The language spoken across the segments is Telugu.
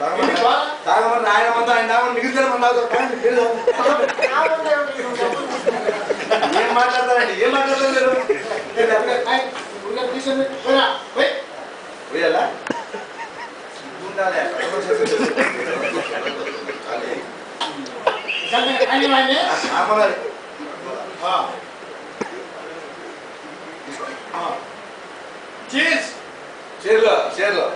తాగమని తాగమని ఆయన మంది ఆయన తాగమని మిగిలితే మన తాగుతారు కానీ మీరు ఏం మాట్లాడతారండి ఏం మాట్లాడతారు మీరు నేను ఎక్కడ- పోయాలా ఉండాలి ఆమలాలి చీరలో చీరలో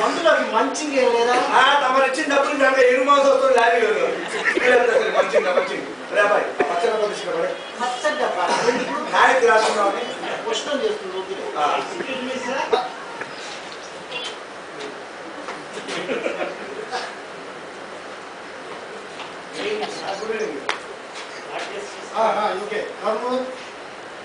మందులోకి మంచిగా ఏం లేదా? తమరు ఇచ్చిన డబ్బులు కనుక ఎరు మాసం వస్తుంది లారీ మంచిగా మంచిగా. రే అబ్బాయి ఆ పచ్చడి ఎందుకు? నాయకు ఉష్ణం చేస్తుంది వద్దు. ఆ. Excuse me, sir.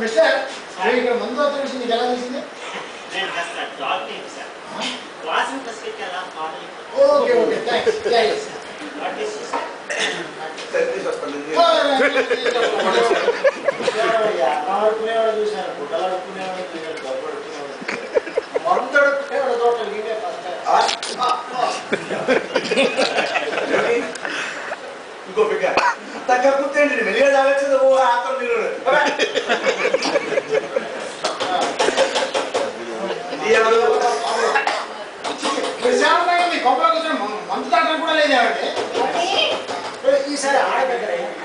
మిస్టర్ మీరు ఇక్కడ మందు వస్తున్న విషయం నీకు ఎలా తెలిసింది okay okay thanks thanks sir sarà vedremo.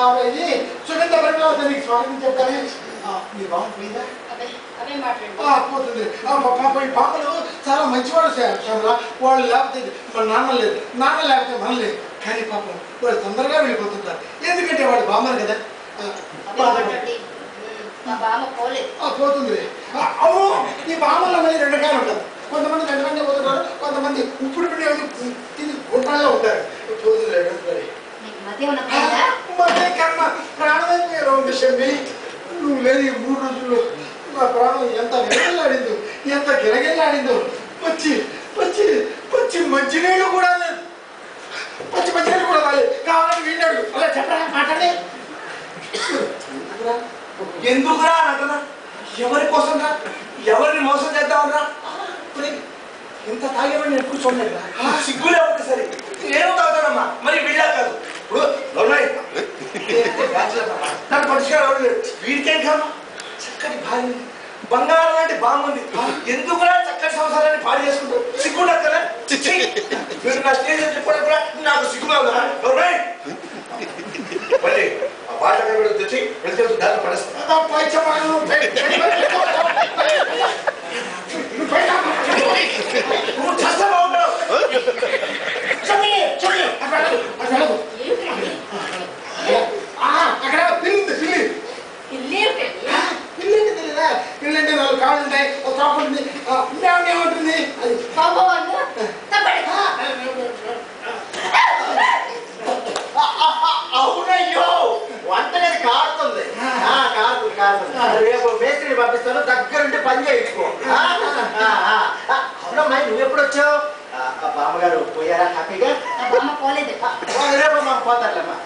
ఇది సుగంధ నీకు స్వాగతం చెప్తానే. ఆ, మీ బాగు పోయిందా అవే అవే మాట్లాడండి. ఆ, పోతుంది. ఆ, మా పాప ఈ పాపలు చాలా మంచివాడు శ్యామల. వాళ్ళు లేకపోతే మన నాన్న లేదు. నాన్న లేకపోతే మన లేదు. కానీ పాపం వాళ్ళు తొందరగా వెళ్ళిపోతుంటారు. ఎందుకంటే వాళ్ళు బామ్మరు కదా. పోతుంది. అవును. ఈ బామ్మల్లో మళ్ళీ రెండు రకాలు ఉంటారు కొంతమంది రెండు పోతుంటారు కొంతమంది ఉప్పుడు పిండి అది తిని ఉంటారు. పోతుంది రెండు మరి కర్మ మధ్య ఉన్న పోయిందా నువ్వు లేదు ఈ మూడు రోజుల్లో. నా ప్రాణం ఎంత విరగలాడిందో ఎంత గిరగిల్లాడిందో వచ్చి వచ్చి వచ్చి మంచినీళ్ళు కూడా లేదు. పచ్చి మంచినీళ్ళు కూడా రాలేదు. కావాలని విన్నాడు అలా చెప్పరా మాట్లాడే. ఎందుకురా అని అంటున్నా? ఎవరి కోసం రా? ఎవరిని మోసం చేద్దామన్నా ఇంత తాగేవాడిని నేను ఎప్పుడు చూడలేదు సిగ్గులే ఒకటి సరే. నేను తాగుతానమ్మా? మరి వీళ్ళ కాదు. ఇప్పుడు నాకు మనిషిగా ఎవరు లేరు. వీడికేం కాదు. చక్కటి భార్య. బంగారం లాంటి బాగుంది. ఎందుకురా చక్కటి సంవత్సరాన్ని పాడు చేసుకుంటారు సిగ్గు కదా? మీరు నా స్టేజ్ చెప్పడం కూడా నాకు సిగ్గుగా ఉందా మళ్ళీ ఆ పాట కూడా తెచ్చి వెళ్తే దాన్ని పడేస్తాను. రేపు మేస్త్రిని పంపిస్తాను దగ్గరుండి పని చేయించుకో. ఆ? ఆ, ఆ, ఆ, అవునమ్మా నువ్వు ఎప్పుడు వచ్చావు? బామ్మగారు పోయారా హ్యాపీగా పోలేదు. రేపు మాకు పోతారులేమ్మా